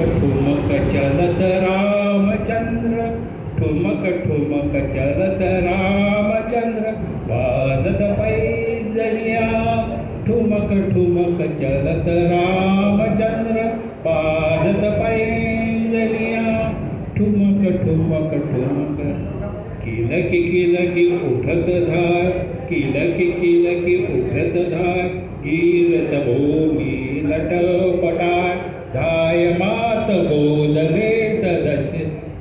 ठुमक चलत रामचंद्र ठुमक ठुमक चलत रामचंद्र. वाजत पैजणिया ठुमक ठुमक चलत रामचंद्र. वाजत पैजणिया ठुमक ठुमक ठुमक. किलक किलक उठत धाय किलक किलक उठत धाय कीरत भूमी लटव मात बोदलेत दश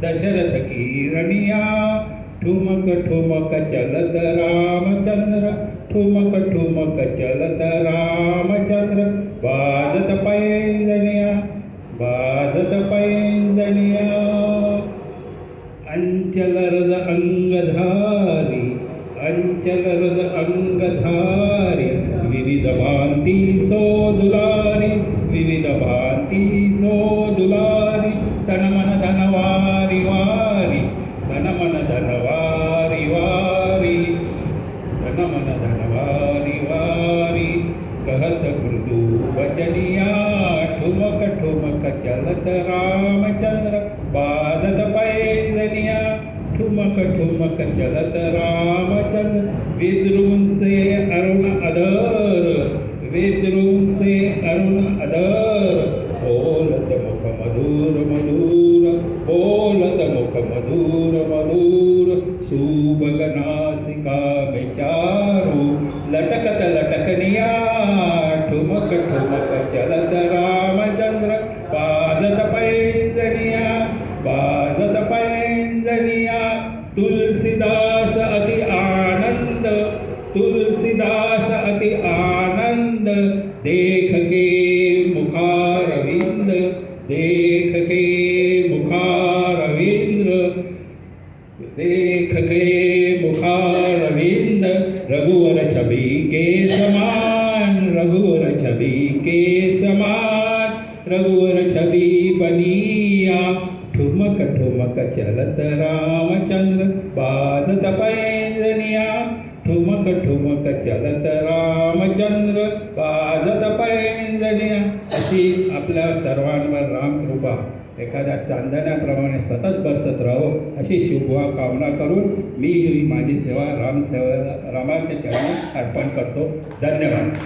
दशरथ किरणिया। ठुमक ठुमक चलत रामचंद्र ठुमक ठुमक चलत रामचंद्र। बाजत पैंजनिया बाजत पैंजनिया अंचल रज अंगधारी अंचल रज अंगधारी। विविध भांती सो दुलारी विविध भांती सो कहत मृदु वचनिया ठुमक ठुमक चलत रामचंद्र बाधत पैजनिया ठुमक ठुमक चलत रामचंद्र विद्रुम से अरुण अधर विद्रुम से अरुण अधर ओलत मुख मधुर नासिका विचारो लटकत लटकनिया ठुमक ठुमक चलत रामचंद्र बाजत पैंजनिया बाजत पैंजनिया तुलसीदास अति आनंद तुलसीदास अति आनंद देख के मुखारविंद देख के मुखारविंद्र देख के रघुवर छवि के समान रघुवर छवि के समान रघुवर छवि बनिया। ठुमक ठुमक चलत रामचंद्र बाधत पैंजनिया ठुमक ठुमक चलत रामचंद्र बाधत पैंजनिया अशी आपल्या सर्वांवर रामकृपा एखाद्या चांदण्याप्रमाणे सतत बरसत राहो अशी शुभवा कामना करून मी माझी सेवा राम सेवा रामाच्या चरणी अर्पण करतो. धन्यवाद.